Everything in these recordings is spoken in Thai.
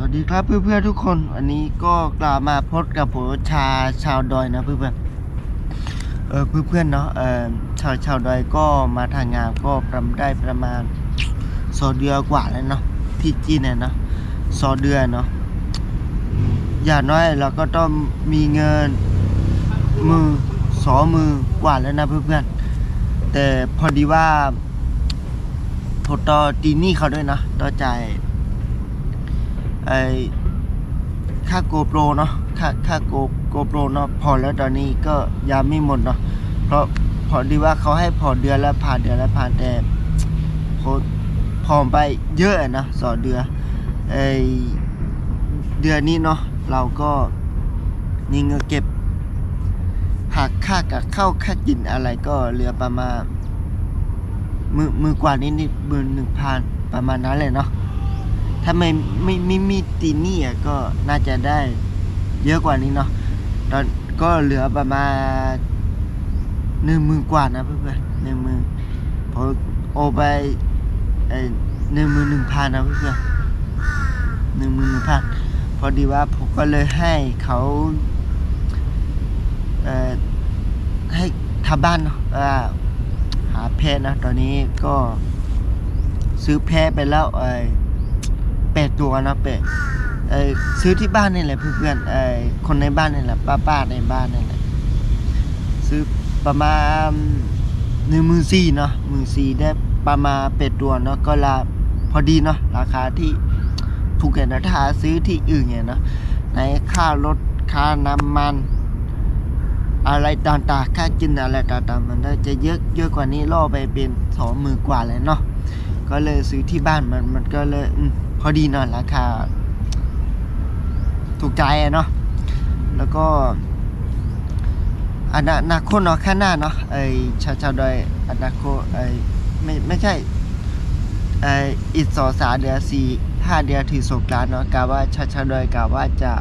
สวัสดีครับเพื่อนๆทุกคนวันนี้ก็กลับมาพบกับผมชาชาวดอยนะเพื่อนๆเออเพื่อนๆเนาะเออชาวชาวดอยก็มาทางงานก็ประมาณได้ประมาณสองเดือนกว่าแล้วเนาะที่จีนเนี่ยเนาะสองเดือนเนาะอย่างน้อยเราก็ต้องมีเงินมือสองมือกว่าแล้วนะเพื่อนๆแต่พอดีว่าผมต่อตีนี่เขาด้วยนะต่อจ่าย ไอค่าโกโปรเนาะค่าค่าโกโกโปรเนาะพอแล้วตอนนี้ก็ยังไม่หมดเนาะเพราะพอดีว่าเขาให้พอเดือนละผ่านเดือนละผ่านแต่พอพอไปเยอะนะสอเดือนไอเดือนนี้เนาะเราก็นี่เงินเก็บหักค่ากับข้าวค่ากินอะไรก็เหลือประมาณมือมือกว่านิดนิดมื่นหนึ่งพันประมาณนั้นเลยเนาะ ถ้าไม่ไม่ไม่มีตีนี่อะก็น่าจะได้เยอะกว่านี้เนาะตอนก็เหลือประมาณหนึ่งหมื่นกว่านะเพื่อนๆหนึ่งหมื่นพอโอไปเอ้หนึ่งหมื่นหนึ่งพันนะเพื่อนๆหนึ่งหมื่นหนึ่งพันพอดีว่าผมก็เลยให้เขาเอ่อให้ทำบ้านเนาะว่าหาเพชนะ ตอนนี้ก็ซื้อแพะไปแล้วไอ้ เป็ดตัวนะเป็ดซื้อที่บ้านนี่แหละเพื่อนๆคนในบ้านนี่แหละป้าๆในบ้านนี่แหละซื้อประมาณหนึ่งหมื่นสี่เนาะหมื่นสี่ได้ประมาณเป็ดตัวเนาะก็ละพอดีเนาะราคาที่ถูกกันนะถ้าซื้อที่อื่นเนี่ยเนาะในค่ารถค่าน้ำมัน อะไรต่างๆค่ากินอะไรต่างๆมันได้จะเยอะเยอะกว่านี้ล่อไปเป็นสองมื่นกว่าเลยเนาะ ก็เลยซื้อที่บ้านมันมันก็เลยอพอดีนอยราคา ถูกใจเนาะแล้วก็อนาอนาคตเนาะข้างหน้าเนาะไอชาวชาวดอยอนาคตไอไม่ไม่ใช่ไออีกสองสาเดือนสี่ห้าเดือนถึงสงกรานเนาะกาว่าชาวชาวดอยกาว่าจะ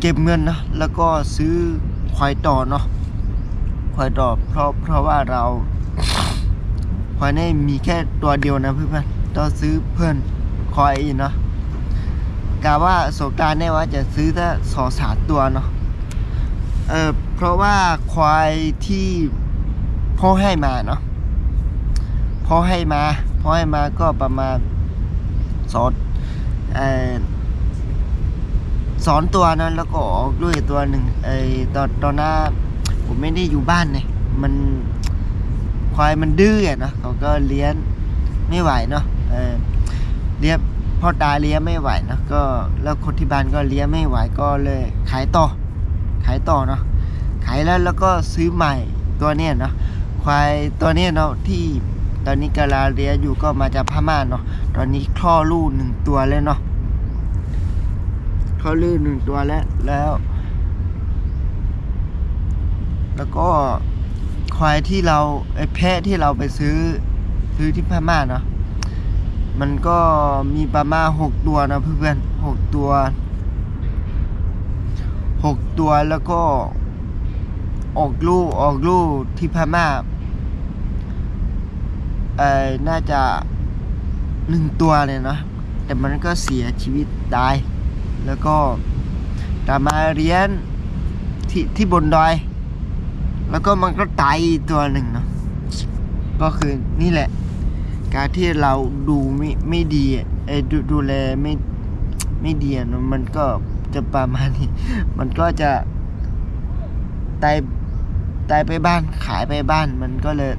เก็บเงินเนาะแล้วก็ซื้อควายต่อเนาะควายต่อเพราะเพราะว่าเรา ควายนี่มีแค่ตัวเดียวนะเพื่อนๆต้องซื้อเพื่อนควายอีกเนาะกะว่าสการเนี่ยว่าจะซื้อถ้าสองสามตัวเนาะเออเพราะว่าควายที่พ่อให้มาเนาะพ่อให้มาพ่อให้มาก็ประมาณสองเออสองตัวนะแล้วก็ออกด้วยตัวหนึ่งไอตอนตอนหน้าผมไม่ได้อยู่บ้านเนี่ยมัน ควายมันดื้อเนาะเขาก็เลี้ยงไม่ไหวเนาะเออเลี้ยงพ่อตาเลี้ยงไม่ไหวเนาะก็แล้วคนที่บ้านก็เลี้ยงไม่ไหวก็เลยขายต่อ ขายต่อเนาะขายแล้วแล้วก็ซื้อใหม่ตัวเนี้ยเนาะควายตัวเนี้ยเนาะที่ตอนนี้กำลังเลี้ยอยู่ก็มาจากพม่าเนาะตอนนี้คลอดลูกหนึ่งตัวแล้วเนาะคลอดลูกหนึ่งตัวแล้วแล้ว แล้วก็ ควายที่เราไอ้แพะที่เราไปซื้อซื้อที่พม่าเนาะมันก็มีประมาณหกตัวนะเพื่อนๆหกตัวหกตัวแล้วก็ออกลูกออกลูกที่พม่าเอ่อน่าจะหนึ่งตัวเลยเนาะแต่มันก็เสียชีวิตตาย แล้วก็ตามมาเรียนที่ที่บนดอย แล้วก็มันก็ตายตัวหนึ่งเนาะก็คือนี่แหละ การที่เราดูไม่ไม่ดีเอยดูดูแลไม่ไม่ดีเนอะมันก็จะประมาณนี้ มันก็จะตายตายไปบ้านขายไปบ้านมันก็เลย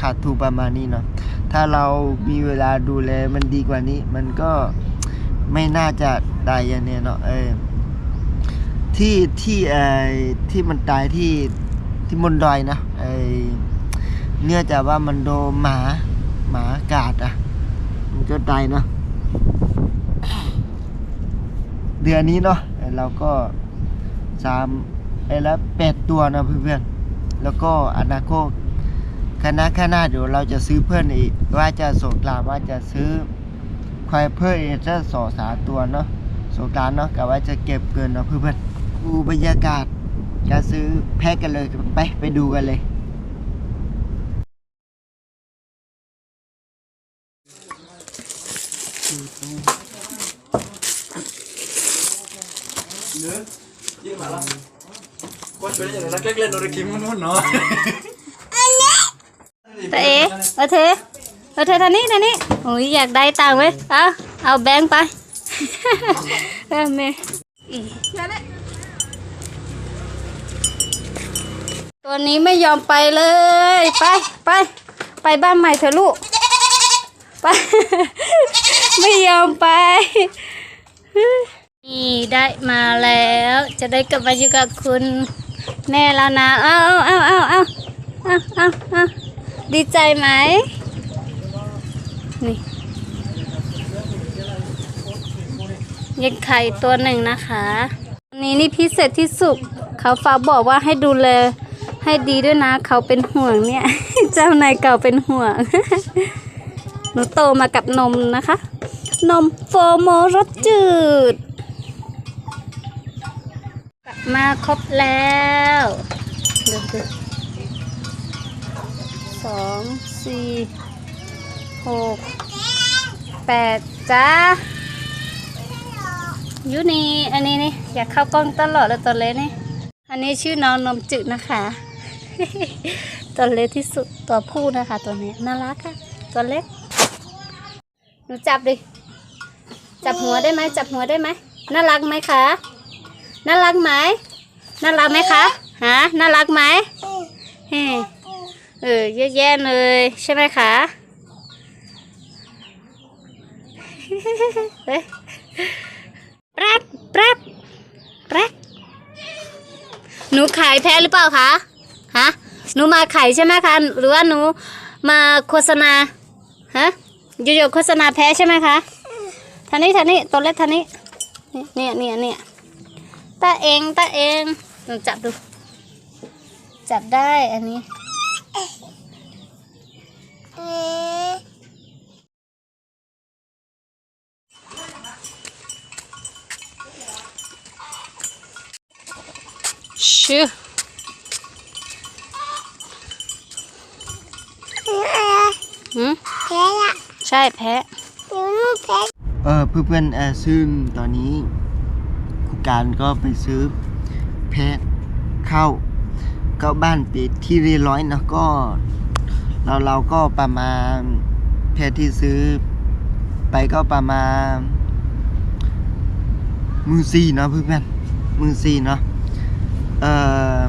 ขาดทุนประมาณนี้เนาะถ้าเรามีเวลาดูแลมันดีกว่านี้ มันก็ไม่น่าจะตายอย่างเนี้ยเนาะเออที่ที่เออที่มันตายที่ ที่บนดอยนะไอเนื่องจากว่ามันโดนหมาหมากัดอะ มันก็ตายเนาะเดือนนี้เนาะเราก็สามไอ้ล้วแปดตัวนะเพื่อนๆแล้วก็อนาคตคณะข้างหน้าเดี๋ยวเราจะซื้อเพื่อนอีก ว่าจะสงกราว่าจะซื้อควายเพิ่มอีกจะสอสาตัวเนาะสงกราเนาะกับว่าจะเก็บเกินเนาะเพื่อนๆดูบรรยากาศ การซื้อแพ็กกันเลยไปไปดูกันเลย Nữa, chứ mà lắm. Có chỗ này nó cách lên nó được kiếm nó nó. ตาเอเออเทเอเททางนี้ทางนี้โอ้ยอยากได้ตังค์ไหมเอาเอาแบงค์ไป เออแม่ ตัวนี้ไม่ยอมไปเลย ไปไป ไปบ้านใหม่เถอะลูก ไป ไม่ยอมไป นี่ได้มาแล้ว จะได้กลับมาอยู่กับคุณแม่แล้วนะ เอาเอาเอาเอาเอาเอาเอาดีใจไหม นี่ยังไข่ตัวหนึ่งนะคะ นี้นี่พิเศษที่สุด เขาฝากบอกว่าให้ดูแล ให้ดีด้วยนะ เขาเป็นห่วงเนี่ย เจ้านายเก่าเป็นห่วง หนูโตมากับนมนะคะ นมโฟโมรสจืด กลับมาครบแล้วดูดูสองสี่หกแปดจ้ายูนี่อันนี้นี่อยากเข้ากล้องตลอดเลยตัวเล็กนี่อันนี้ชื่อน้องนมจืดนะคะ ตัวเล็กที่สุดตัวผู้นะคะ ตัวนี้น่ารักค่ะตัวเล็ก หนูจับดิ จับหัวได้ไหมจับหัวได้ไหมน่ารักไหมคะน่ารักไหมน่ารักไหมคะฮะน่ารักไหมเฮ้เออเยอะแยะเลยใช่ไหมคะเฮ้ยแป๊บแป๊บแป๊บหนูขายแพ้หรือเปล่าคะ ฮะหนูมาขายใช่ไหมคะ หรือว่าหนูมาโฆษณาฮะอยู่ๆโฆษณาแพ้ใช่ไหมคะท่านี้ท่านี้ตัวเล็กท่านี้เนี่ยเนี่ยเนี่ยตาเองตาเองลองจับดู จับได้อันนี้ชื่อ หืมใช่แพ้เออเพื่อนๆเออซึ่งตอนนี้ครูการก็ไปซื้อแพะเข้าก็บ้านปิดที่เรียบร้อยเนอะก็เราเราก็ประมาณแพะที่ซื้อ ไปก็ประมาณมือสี่เนาะเพื่อนๆมือสี่เนาะเออ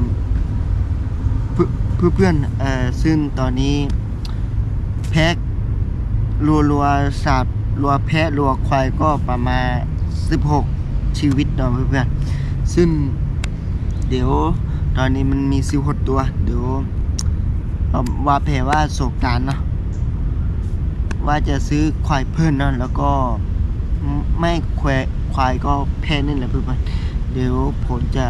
เพื่อนเพื่อนๆเออซึ่งตอนนี้ แพะรัวรัวๆสัตว์รัวแพะรัวควายก็ประมาณ 16 ชีวิตเนาะเพื่อนๆซึ่งเดี๋ยวตอนนี้มันมี16ตัว เดี๋ยวว่าแผลว่าโศกการเนาะว่าจะซื้อควายเพิ่มเนาะแล้วก็ไม่ควายควายก็แพะนี่แหละเพื่อนเดี๋ยวผมจะ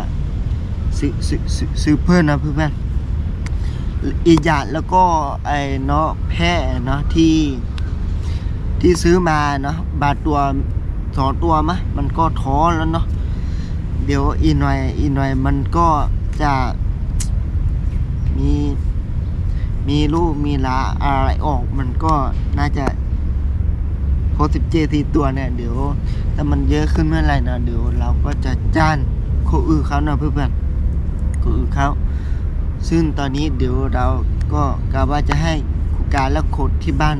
ซื้อซื้อซื้อเพิ่มนะเพื่อน อีกอย่างแล้วก็ไอ้เนาะแพะเนาะที่ที่ซื้อมาเนาะบาทตัวสองตัวมะมันก็ท้อแล้วเนาะเดี๋ยวอีหน่อยอีหน่อยมันก็จะมีมีลูกมีลาอะไรออก มันก็น่าจะโคสิบเจทีตัวเนี่ยเดี๋ยวถ้ามันเยอะขึ้นเมื่อไหร่นะเดี๋ยวเราก็จะจ้านคอื่เขาเนาะเพื่อนๆคนอื่เขา ซึ่งตอนนี้เดี๋ยวเราก็กะว่าจะให้ครูการและโคดที่บ้าน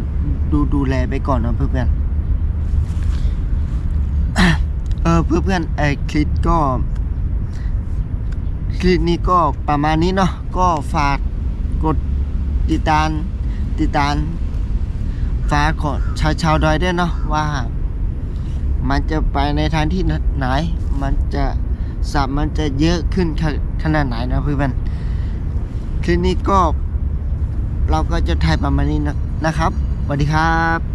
ดูดูแลไปก่อนนะเพื่อนๆเออเพื่อนเพื่อนไอคลิปก็คลิปนี้ก็ประมาณนี้เนาะก็ฝากกดติดตามติดตามฝากกดชาวชาวดอยด้วยเนาะว่า มันจะไปในทางที่ไหน มันจะสับมันจะเยอะขึ้นขขนาดไหนนะเพื่อน คลิปนี้ก็เราก็จะถ่ายประมาณนี้นะนะครับสวัสดีครับ